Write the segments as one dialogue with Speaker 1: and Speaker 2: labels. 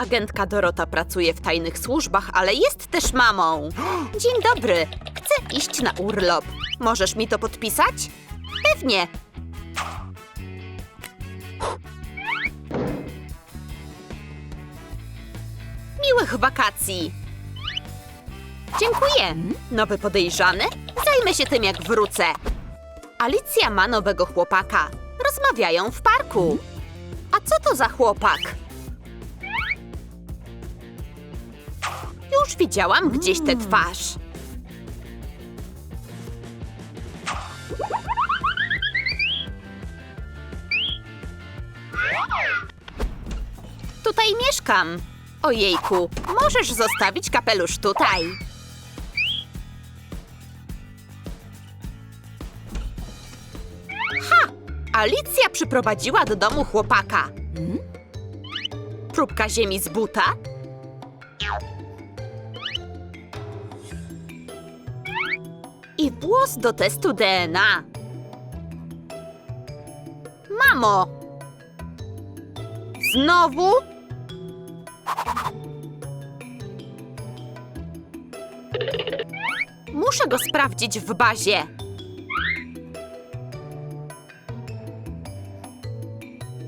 Speaker 1: Agentka Dorota pracuje w tajnych służbach, ale jest też mamą. Dzień dobry. Chcę iść na urlop. Możesz mi to podpisać? Pewnie. Miłych wakacji. Dziękuję. Nowy podejrzany? Zajmę się tym, jak wrócę. Alicja ma nowego chłopaka. Rozmawiają w parku. A co to za chłopak? Już widziałam gdzieś tę twarz. Tutaj mieszkam. Ojejku, możesz zostawić kapelusz tutaj. Ha! Alicja przyprowadziła do domu chłopaka. Próbka ziemi z buta. I włos do testu DNA. Mamo! Znowu? Muszę go sprawdzić w bazie.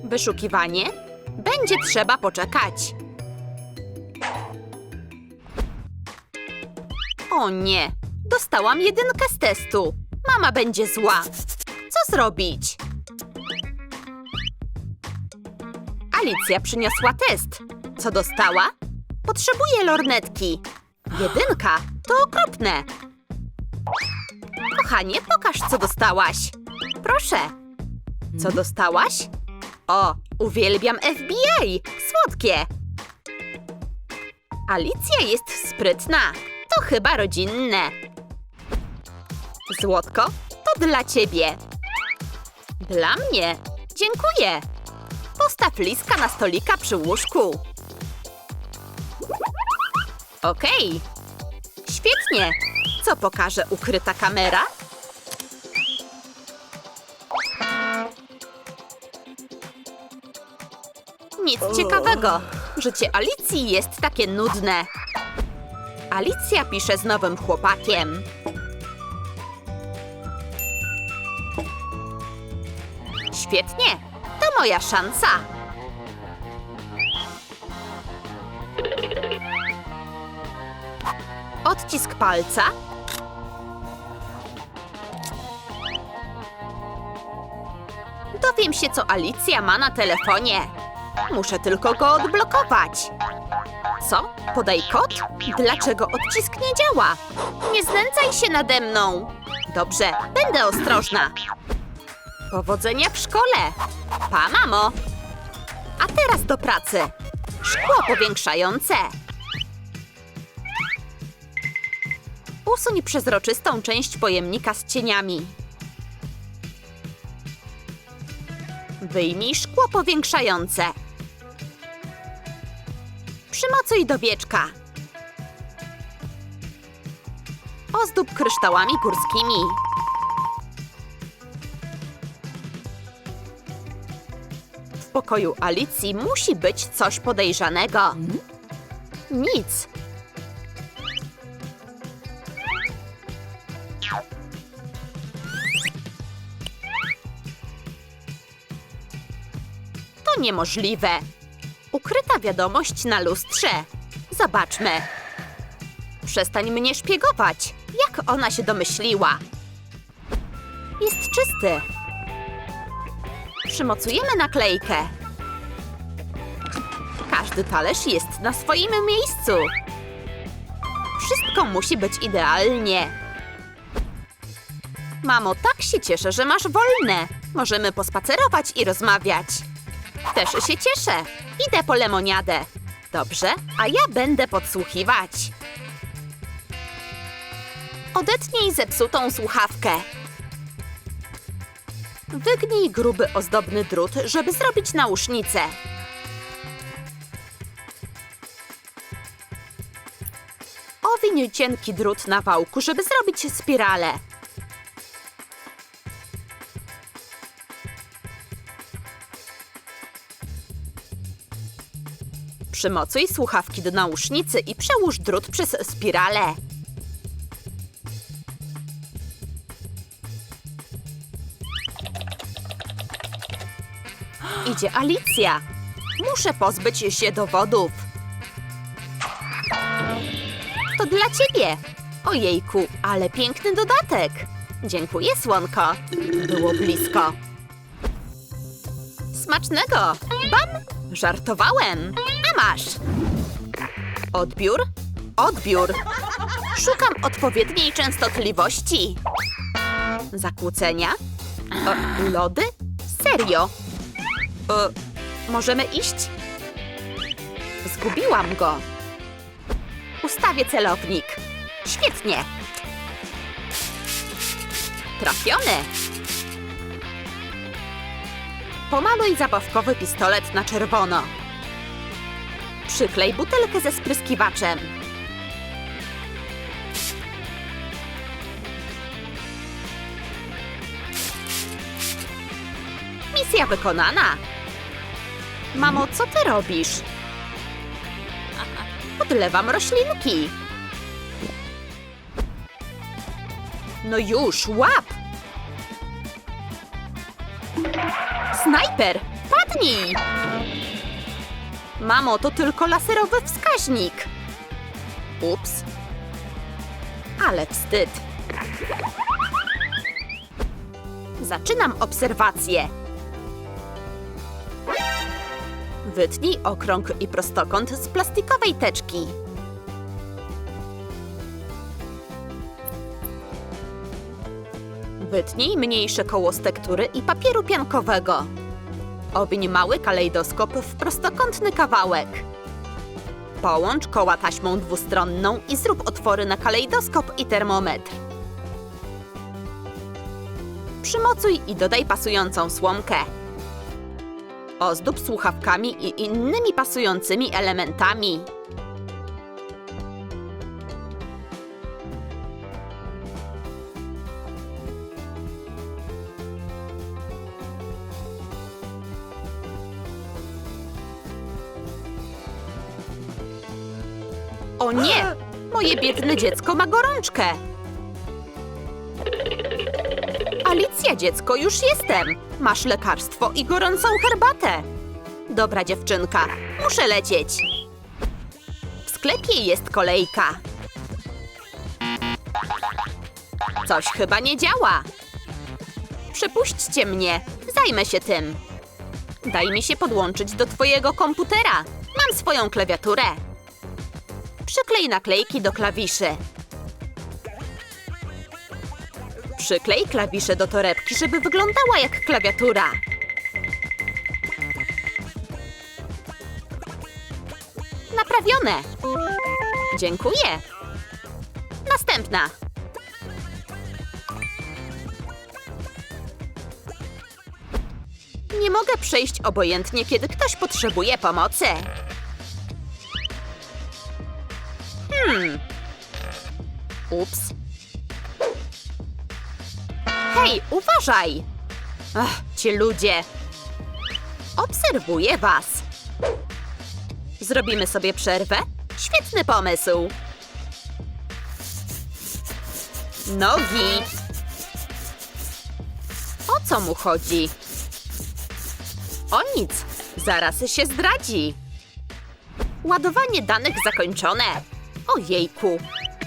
Speaker 1: Wyszukiwanie? Będzie trzeba poczekać. O nie, dostałam jedynkę z testu. Mama będzie zła. Co zrobić? Alicja przyniosła test. Co dostała? Potrzebuję lornetki. Jedynka to okropne. Kochanie, pokaż, co dostałaś. Proszę. Co dostałaś? O, uwielbiam FBI! Słodkie! Alicja jest sprytna. To chyba rodzinne. Złotko, to dla ciebie. Dla mnie. Dziękuję. Postaw liska na stolika przy łóżku. Okej. Świetnie. Co pokaże ukryta kamera? Nic ciekawego. Życie Alicji jest takie nudne. Alicja pisze z nowym chłopakiem. Świetnie. To moja szansa. Odcisk palca. Dowiem się, co Alicja ma na telefonie. Muszę tylko go odblokować. Co? Podaj kod? Dlaczego odcisk nie działa? Nie znęcaj się nade mną. Dobrze, będę ostrożna. Powodzenia w szkole. Pa, mamo. A teraz do pracy. Szkło powiększające. Usuń przezroczystą część pojemnika z cieniami. Wyjmij szkło powiększające. Przymocuj do wieczka. Ozdób kryształami górskimi. Pokoju Alicji musi być coś podejrzanego. Nic. To niemożliwe. Ukryta wiadomość na lustrze. Zobaczmy. Przestań mnie szpiegować. Jak ona się domyśliła? Jest czysty. Przymocujemy naklejkę. Każdy talerz jest na swoim miejscu. Wszystko musi być idealnie. Mamo, tak się cieszę, że masz wolne. Możemy pospacerować i rozmawiać. Też się cieszę. Idę po lemoniadę. Dobrze, a ja będę podsłuchiwać. Odetnij zepsutą słuchawkę. Wygnij gruby, ozdobny drut, żeby zrobić nausznicę. Owiń cienki drut na wałku, żeby zrobić spiralę. Przymocuj słuchawki do nausznicy i przełóż drut przez spiralę. Idzie Alicja. Muszę pozbyć się dowodów. To dla ciebie. Ojejku, ale piękny dodatek. Dziękuję, słonko. Było blisko. Smacznego! Bam! Żartowałem! A masz! Odbiór? Odbiór! Szukam odpowiedniej częstotliwości. Zakłócenia? E, lody? Serio? E, możemy iść? Zgubiłam go. Ustawię celownik. Świetnie. Trafiony. Pomaluj zabawkowy pistolet na czerwono. Przyklej butelkę ze spryskiwaczem. Misja wykonana. Mamo, co ty robisz? Podlewam roślinki. No już, łap! Snajper! Padnij! Mamo, to tylko laserowy wskaźnik. Ups. Ale wstyd. Zaczynam obserwację. Wytnij okrąg i prostokąt z plastikowej teczki. Wytnij mniejsze koło z tektury i papieru piankowego. Obń mały kalejdoskop w prostokątny kawałek. Połącz koła taśmą dwustronną i zrób otwory na kalejdoskop i termometr. Przymocuj i dodaj pasującą słomkę. Ozdób słuchawkami i innymi pasującymi elementami. O nie! Moje biedne dziecko ma gorączkę! Alicja, dziecko, już jestem! Masz lekarstwo i gorącą herbatę! Dobra dziewczynka, muszę lecieć! W sklepie jest kolejka. Coś chyba nie działa. Przepuśćcie mnie, zajmę się tym. Daj mi się podłączyć do twojego komputera. Mam swoją klawiaturę. Przyklej naklejki do klawiszy. Przyklej klawisze do torebki, żeby wyglądała jak klawiatura. Naprawione. Dziękuję. Następna. Nie mogę przejść obojętnie, kiedy ktoś potrzebuje pomocy. Hmm. Ups. Hej, uważaj! Ach, ci ludzie. Obserwuję was. Zrobimy sobie przerwę? Świetny pomysł. Nogi. O co mu chodzi? O nic. Zaraz się zdradzi. Ładowanie danych zakończone. Ojejku.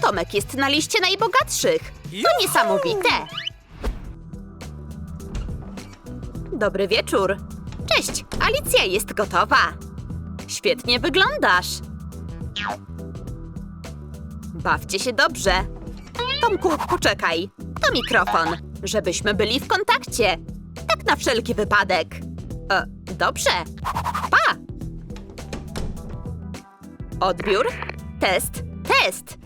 Speaker 1: Tomek jest na liście najbogatszych. To niesamowite. Dobry wieczór. Cześć, Alicja jest gotowa. Świetnie wyglądasz. Bawcie się dobrze. Tomku, poczekaj. To mikrofon, żebyśmy byli w kontakcie. Tak na wszelki wypadek. E, dobrze. Pa! Odbiór. Test. Test.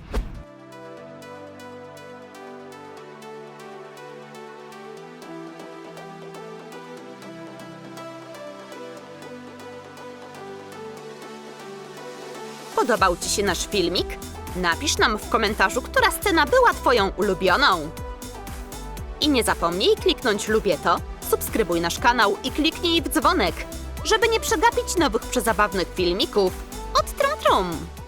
Speaker 1: Podobał Ci się nasz filmik? Napisz nam w komentarzu, która scena była Twoją ulubioną. I nie zapomnij kliknąć lubię to, subskrybuj nasz kanał i kliknij w dzwonek, żeby nie przegapić nowych przezabawnych filmików od brum.